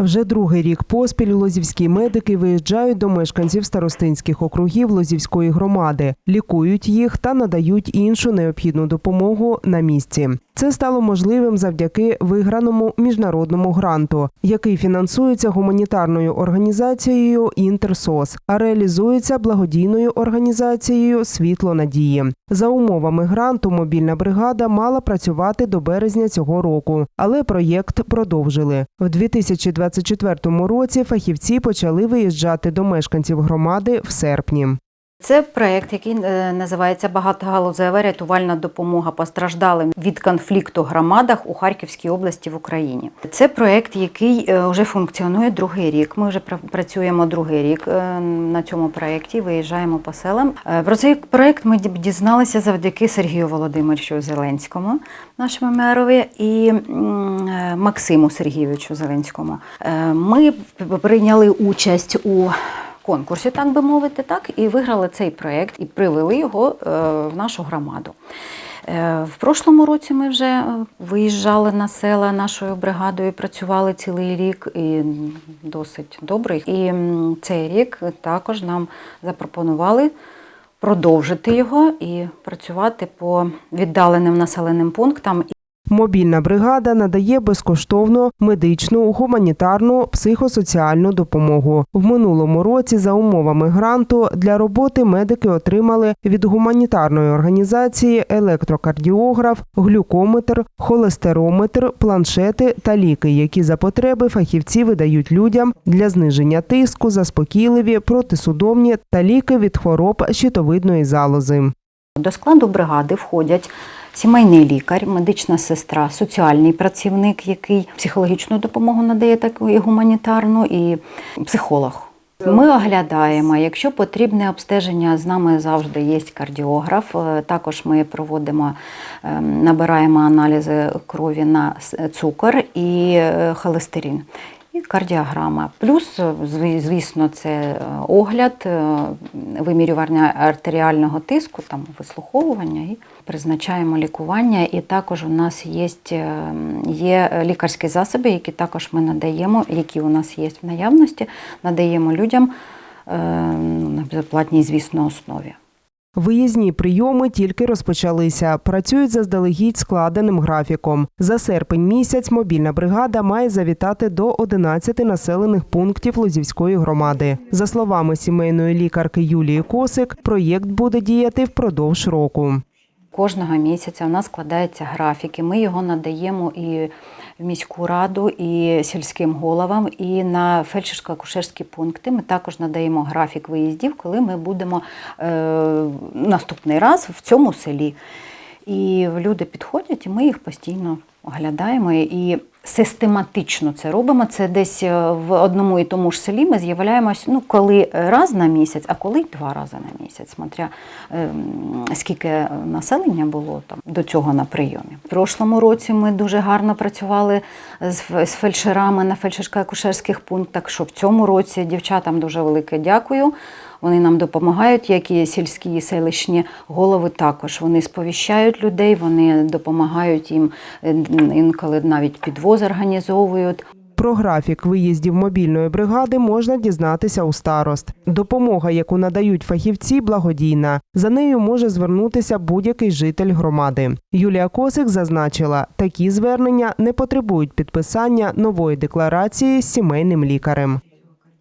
Вже другий рік поспіль лозівські медики виїжджають до мешканців старостинських округів Лозівської громади, лікують їх та надають іншу необхідну допомогу на місці. Це стало можливим завдяки виграному міжнародному гранту, який фінансується гуманітарною організацією Інтерсос, а реалізується благодійною організацією Світло надії. За умовами гранту мобільна бригада мала працювати до березня цього року, але проєкт продовжили. В 2024 році фахівці почали виїжджати до мешканців громади в серпні. Це проект, який е, називається Багатогалузева рятувальна допомога постраждалим від конфлікту громадах у Харківській області в Україні. Це проект, який е, вже функціонує другий рік. Ми вже працюємо другий рік е, на цьому проєкті, виїжджаємо по селам. Е, Про цей проект ми дізналися завдяки Сергію Володимировичу Зеленському, нашому мерові, і е, Максиму Сергійовичу Зеленському. Е, Ми прийняли участь у конкурсі, так би мовити, так, і виграли цей проєкт і привели його е, в нашу громаду. Е, В прошлому році ми вже е, виїжджали на села нашою бригадою, працювали цілий рік і досить добре. І цей рік також нам запропонували продовжити його і працювати по віддаленим населеним пунктам Мобільна бригада надає безкоштовну медичну, гуманітарну, психосоціальну допомогу. В минулому році за умовами гранту для роботи медики отримали від гуманітарної організації електрокардіограф, глюкометр, холестерометр, планшети та ліки, які за потреби фахівці видають людям для зниження тиску, заспокійливі, протисудомні та ліки від хвороб щитовидної залози. До складу бригади входять сімейний лікар, медична сестра, соціальний працівник, який психологічну допомогу надає таку і гуманітарну, і психолог. Ми оглядаємо, якщо потрібне обстеження, з нами завжди є кардіограф. Е, Також ми проводимо, е, набираємо аналізи крові на цукор і е, холестерин. І кардіограма. Плюс, звісно, це е, огляд, е, вимірювання артеріального тиску, там вислуховування і призначаємо лікування. І також у нас є, е, є лікарські засоби, які також ми надаємо, які у нас є в наявності, надаємо людям е, на безоплатній, звісно, основі. Виїзні прийоми тільки розпочалися. Працюють заздалегідь складеним графіком. За серпень місяць мобільна бригада має завітати до 11 населених пунктів Лозівської громади. За словами сімейної лікарки Юлії Косик, проєкт буде діяти впродовж року. Кожного місяця у нас складаються графіки. Ми його надаємо і в міську раду, і сільським головам, і на фельдшерсько-акушерські пункти. Ми також надаємо графік виїздів, коли ми будемо е, наступний раз в цьому селі. І люди підходять, і ми їх постійно оглядаємо і систематично це робимо. Це десь е, в одному і тому ж селі ми з'являємось ну, коли раз на місяць, а коли два рази на місяць, смотря ем, скільки населення було там до цього на прийомі. В прошлому році ми дуже гарно працювали з, з фельдшерами на фельдшерсько-акушерських пунктах. Що в цьому році дівчатам дуже велике дякую. Вони нам допомагають, як і сільські і селищні голови також. Вони сповіщають людей, вони допомагають їм е, інколи навіть підвоз організовують. Про графік виїздів мобільної бригади можна дізнатися у старост. Допомога, яку надають фахівці, благодійна. За нею може звернутися будь-який житель громади. Юлія Косик зазначила, такі звернення не потребують підписання нової декларації з сімейним лікарем.